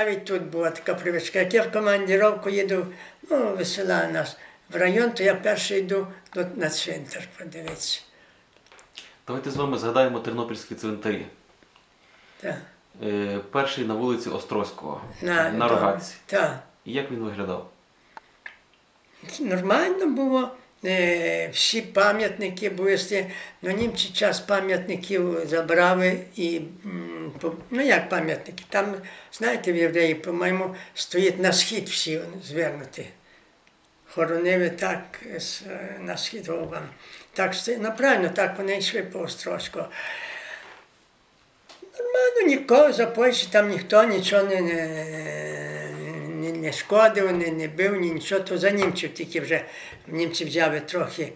Навіть тут була така привичка. Як я в командіровку їду, ну, висила нас в район, то я перший йду до- на цвинтар подивитися. Давайте з вами згадаємо тернопільські цвинтарі. Так. Е, перший на вулиці Острозького, На, на Рогатці. Так. І як він виглядав? Нормально було. Е, всі пам'ятники були, ну німці час пам'ятників забрали і ну як пам'ятники, там, знаєте, в євреї, по-моєму, стоїть на схід всі звернуті. Хоронили так на схід головам. Так, ну правильно, так вони йшли по Острозького. Нормально, нікого за Польщі там ніхто нічого не, не, шкодив, не, не бив, ні нічого, то за німців тільки вже німці взяли трохи,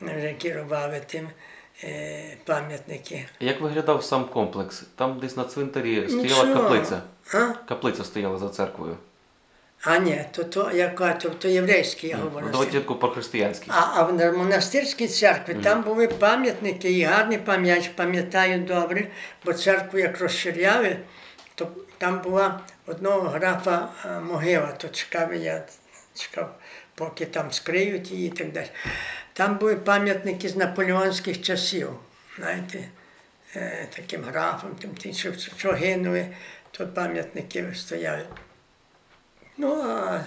вже керували тим е, пам'ятники. Як виглядав сам комплекс? Там десь на цвинтарі стояла Нічого. каплиця. А? Каплиця стояла за церквою. а ні, то, то, яка, то, то єврейський, я Ну, говорю. Давайте тільки про християнський. А, а в монастирській церкві там були пам'ятники, і гарні пам'ять, пам'ятаю добре, бо церкву як розширяли, то там була одного графа е, могила, то чекав я, чекав, поки там скриють її і так далі. Там були пам'ятники з наполеонських часів, знаєте, е, таким графом, тим, тим що, що гинули, то пам'ятники стояли. Ну, а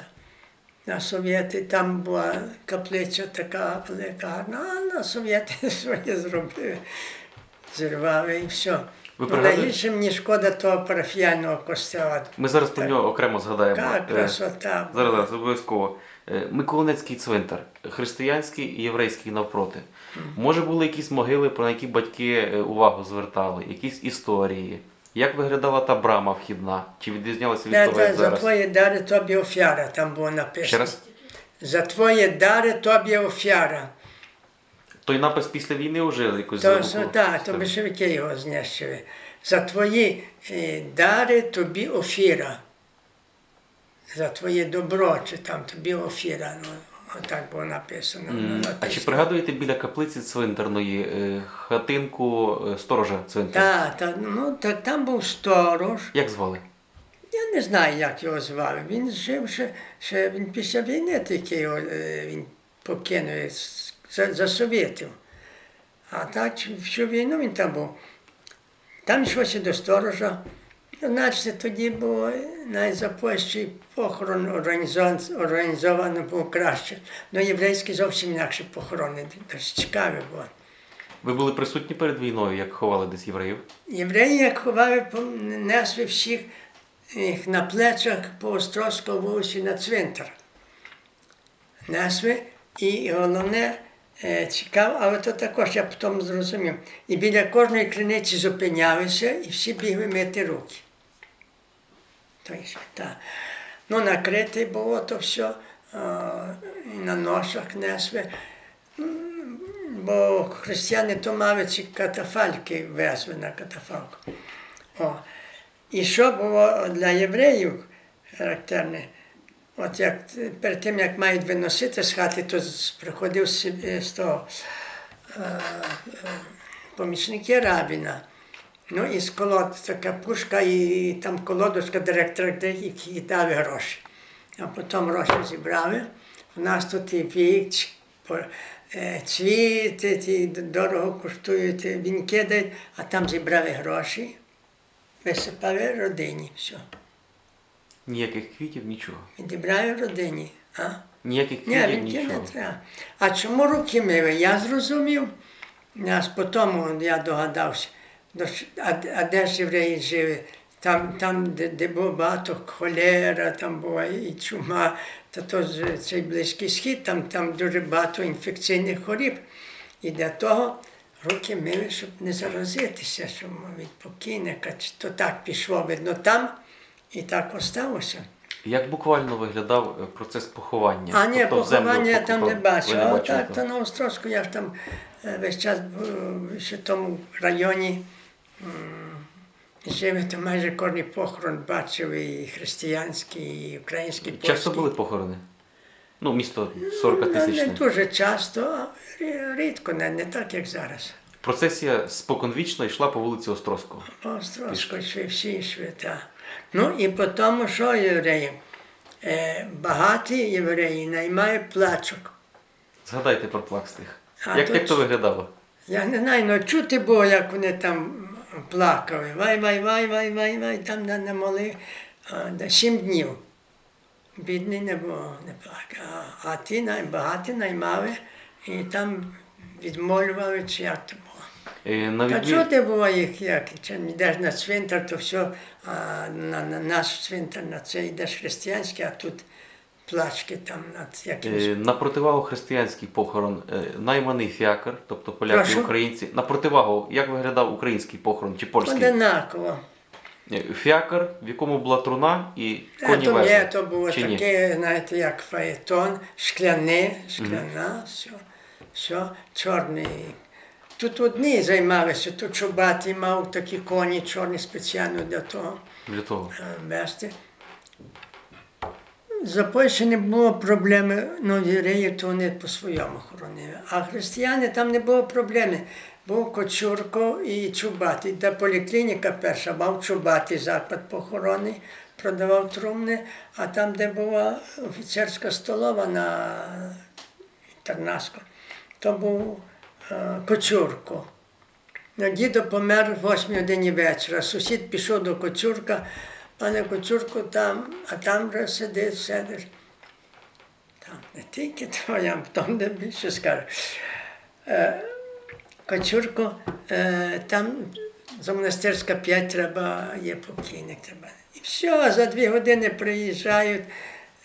на совєти там була каплиця така велика гарна, а на совєти своє зробили, зірвали і все. Ви Ну, пригадуєте? найбільше мені шкода того парафіяльного костела. Ми зараз про нього окремо згадаємо. Така Е, красота. Зараз, зараз, обов'язково. Е, Миколинецький цвинтар, християнський і єврейський навпроти. Може були якісь могили, про які батьки е, увагу звертали, якісь історії. Як виглядала та брама вхідна? Чи відрізнялася від того, як за зараз? твої дари тобі офяра, там було написано. Ще раз? За твої дари тобі офяра. Той напис після війни вже якось То, звуку так, то більшовики його знищили. За твої е, дари тобі офіра. За твоє добро, чи там тобі офіра. Ну, отак було написано. На А чи пригадуєте біля каплиці цвинтарної е, хатинку е, сторожа цвинтаря? Так, та, ну, та, там був сторож. Як звали? Я не знаю, як його звали. Він жив ще, ще він після війни тільки його, він покинув з- за, за совєтів. А так всю війну він там був. Там йшлося до сторожа. Ну, Значить, тоді було навіть за Польщі похорон організовано був краще. Ну, єврейські зовсім інакше похорони, досить цікаві було. Ви були присутні перед війною, як ховали десь євреїв? Євреї, як ховали, несли всіх їх на плечах по Острозькому вулиці на цвинтар. Несли, і головне, цікаво, але то також я потім зрозумів. І біля кожної криниці зупинялися і всі бігли мити руки. То є, та. Ну, накрите було то все, і на ношах несли. Бо християни то мали ці катафальки везли на катафалку. О. І що було для євреїв характерне? От як перед тим, як мають виносити з хати, то приходив з, з того е, е, помічники рабіна. Ну і з колод така пушка, і там колодочка директора, де які дали гроші. А потім гроші зібрали. У нас тут і вік, е, цвіти, ті дорого коштують, е, вінки а там зібрали гроші, висипали родині. Все. Ніяких квітів, нічого. Відібрали родині. А? Ніяких Ні, квітів, не треба. А чому руки мили? Я зрозумів. Аж потім я догадався. А, а де ж євреї жили? Там, там де, де було багато холера, там була і чума, та то цей Близький Схід, там, там дуже багато інфекційних хворіб. І для того руки мили, щоб не заразитися, щоб від покійника. Чи То так пішло, видно, там і так осталося. Як буквально виглядав е, процес поховання? А ні, Тобто поховання я там не бачив. А так, то на Острозьку я ж там е, весь час був в тому районі жив, то майже кожний похорон бачив і християнський, і український польський. Часто були похорони? Ну, місто 40 Ну, Не дуже часто, а рідко, не, не так, як зараз. Процесія споконвічно йшла по вулиці Острозького. Острозько йшли, всі йшли, так. Ну і по тому, що євреї? Е, багаті євреї наймають плачок. Згадайте про плакстих. А Як, тут- як то виглядало? Я не знаю, але чути було, як вони там плакали. Вай, вай, вай, вай, вай, вай, там на моли а, сім днів. Бідний не було, не плакав. А, а ті багаті наймали і там відмолювали, чи як то було. Е, На Та відмін... чути було їх, як чи йдеш на цвинтар, то все, а, на, на наш цвинтар, на це йдеш християнський, а тут плачки там над якимось. Е, На противагу християнський похорон е, найманий фіакр, тобто поляки Прошу? українці. На противагу, як виглядав український похорон чи польський? Одинаково. Фіакр, в якому була труна і коні то, везли. ні, то було Чи ні? таке, знаєте, як фаетон, шкляне, шкляна, все, все, чорний. Тут одні займалися, тут чубатий мав такі коні чорні спеціально для того Для того. е, вести. За Польщі не було проблеми, ну, євреїв, то вони по-своєму хоронили. А християни там не було проблеми. Був Кочурко і Чубатий. Та поліклініка перша мав Чубатий заклад похоронний, продавав трумни, а там, де була офіцерська столова на Тернаско, то був е, Кочурко. Ну, дідо помер в 8 годині вечора. Сусід пішов до Коцюрка, пане Коцюрку там, а там вже сидить, сидиш. Там не тільки то, я вам там де більше скажу. Е, Коцюрко, е, там за монастирська 5 треба, є покійник треба. І все, за дві години приїжджають,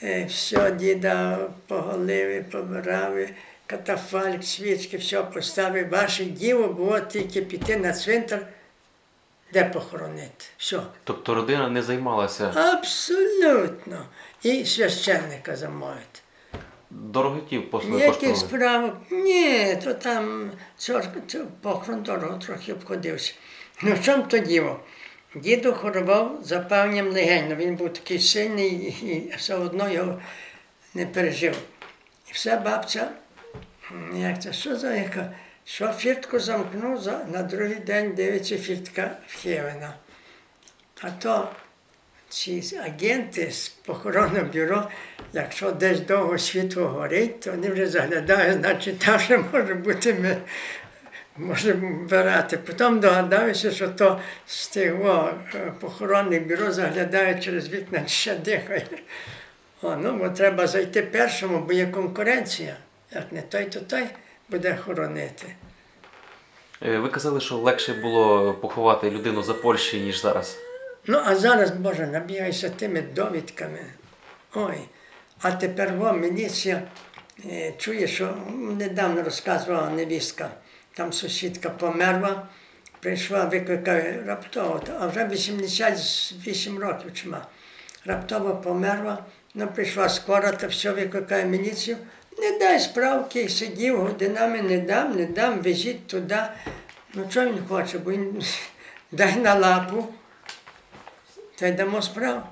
е, все, діда поголили, побирали, катафальк, свічки, все поставив. Ваше діло було тільки піти на цвинтар, де похоронити. Все. Тобто родина не займалася Абсолютно. І священника замовити. дороготів пос- Ніяких справок. Ні, то там церква, це похорон дорого трохи обходився. Ну в чому то діло? Діду хорував запаленням легень. Він був такий сильний і все одно його не пережив. І все бабця, як це, що за яка? Що фіртку замкнув, за- на другий день дивиться фіртка вхилена. А то ці агенти з похоронного бюро, якщо десь довго світло горить, то вони вже заглядають, значить там вже може бути ми. Може вбирати. Потім догадався, що то з того е, похоронних бюро заглядають через вікна, ще дихає. О, ну, бо треба зайти першому, бо є конкуренція. Як не той, то той буде хоронити. Е, Ви казали, що легше було поховати людину за Польщі, ніж зараз. Ну, а зараз, Боже, набігайся тими довідками. Ой. А тепер во міліція е, чує, що недавно розказувала невістка, там сусідка померла, прийшла, викликає раптово, а вже 88 років чима. Раптово померла, ну прийшла скоро, та все викликає міліцію. Не дай справки, сидів годинами, не дам, не дам, везіть туди. Ну що він хоче, бо він дай на лапу. Та й дамо справу.